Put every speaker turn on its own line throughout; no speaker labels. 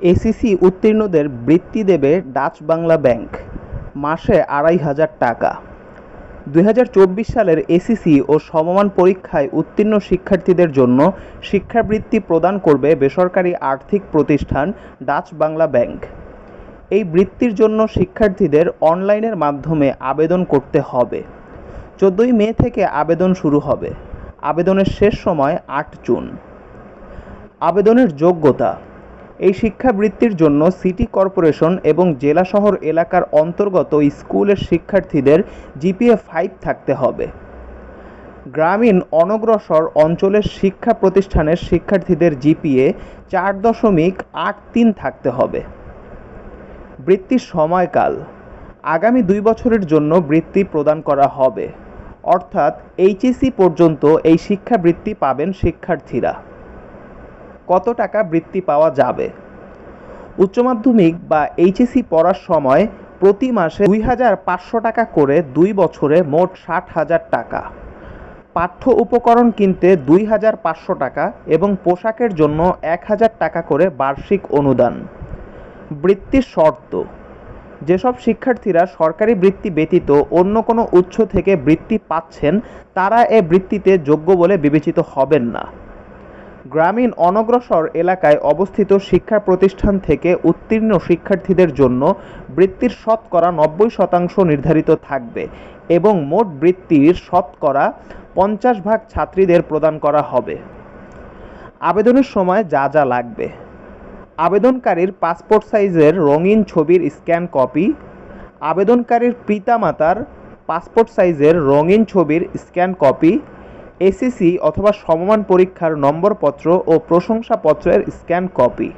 ACC উত্তীর্ণদের বৃত্তি দেবে Dutch Bangla bank মাসে আড়াই হাজার টাকা। দুই হাজার চব্বিশ সালের এসিসি ও সমমান পরীক্ষায় উত্তীর্ণ শিক্ষার্থীদের জন্য শিক্ষাবৃত্তি প্রদান করবে বেসরকারি আর্থিক প্রতিষ্ঠান ডাচ বাংলা ব্যাংক এই বৃত্তির জন্য শিক্ষার্থীদের অনলাইনের মাধ্যমে আবেদন করতে হবে। চোদ্দোই মে থেকে আবেদন শুরু হবে। আবেদনের শেষ সময় আট জুন। আবেদনের যোগ্যতা এই শিক্ষাবৃত্তির জন্য সিটি কর্পোরেশন এবং জেলা শহর এলাকার অন্তর্গত স্কুলের শিক্ষার্থীদের জিপিএ ফাইভ থাকতে হবে। গ্রামীণ অনগ্রসর অঞ্চলের শিক্ষা প্রতিষ্ঠানের শিক্ষার্থীদের জিপিএ চার দশমিক আট তিন থাকতে হবে। বৃত্তির সময়কাল। আগামী দুই বছরের জন্য বৃত্তি প্রদান করা হবে। অর্থাৎ এইচএসি পর্যন্ত এই শিক্ষাবৃত্তি পাবেন শিক্ষার্থীরা। কত টাকা বৃত্তি পাওয়া যাবে? উচ্চ মাধ্যমিক বা এইচএসি পড়ার সময় প্রতি মাসে দুই হাজার পাঁচশো টাকা করে দুই বছরে মোট ষাট হাজার টাকা। পাঠ্য উপকরণ কিনতে দুই হাজার পাঁচশো টাকা এবং পোশাকের জন্য এক হাজার টাকা করে বার্ষিক অনুদান। বৃত্তির শর্ত। যেসব শিক্ষার্থীরা সরকারি বৃত্তি ব্যতীত অন্য কোনো উৎস থেকে বৃত্তি পাচ্ছেন, তারা এ বৃত্তিতে যোগ্য বলে বিবেচিত হবেন না। গ্রামীণ অনগ্রসর এলাকায় অবস্থিত শিক্ষা প্রতিষ্ঠান থেকে উত্তীর্ণ শিক্ষার্থীদের জন্য বৃত্তির শতকরা নব্বই শতাংশ নির্ধারিত থাকবে এবং মোট বৃত্তির শতকরা পঞ্চাশ ভাগ ছাত্রীদের প্রদান করা হবে। আবেদনের সময় যা যা লাগবে। আবেদনকারীর পাসপোর্ট সাইজের রঙিন ছবির স্ক্যান কপি, আবেদনকারীর পিতামাতার পাসপোর্ট সাইজের রঙিন ছবির স্ক্যান কপি এসিসি অথবা সমমান পরীক্ষার নম্বরপত্র ও প্রশংসাপত্রের স্ক্যান কপি।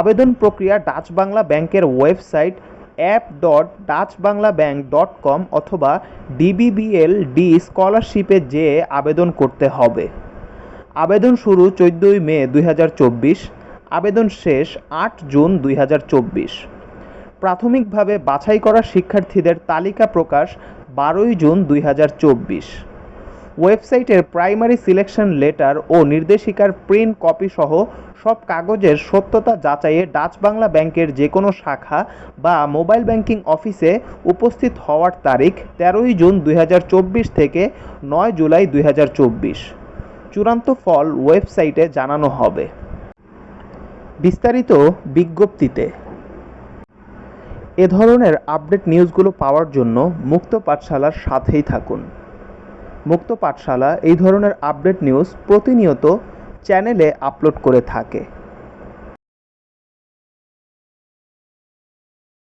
আবেদন প্রক্রিয়া ডাচ বাংলা ব্যাংকের website app dot Dutch Bangla bank dot com অথবা ডিবিবিএল ডি স্কলারশিপে যেয়ে আবেদন করতে হবে। আবেদন শুরু চোদ্দোই মে দুই হাজার চব্বিশ, আবেদন শেষ আট জুন দুই হাজার চব্বিশ। প্রাথমিকভাবে বাছাই করা শিক্ষার্থীদের তালিকা প্রকাশ বারোই জুন দুই হাজার চব্বিশ। ওয়েবসাইটের প্রাইমারি সিলেকশন লেটার ও নির্দেশিকার প্রিন্ট কপি সহ সব কাগজের সত্যতা যাচাইয়ে ডাচ বাংলা ব্যাংকের যে কোনো শাখা বা মোবাইল ব্যাংকিং অফিসে উপস্থিত হওয়ার তারিখ তেরোই জুন দুই হাজার চব্বিশ থেকে নয় জুলাই দুই হাজার চব্বিশ। চূড়ান্ত ফল ওয়েবসাইটে জানানো হবে। বিস্তারিত বিজ্ঞপ্তিতে। এ ধরনের আপডেট নিউজগুলো পাওয়ার জন্য মুক্ত পাঠশালার সাথেই থাকুন। মুক্ত পাঠশালা এই ধরনের আপডেট নিউজ প্রতিনিয়ত চ্যানেলে আপলোড করে থাকে।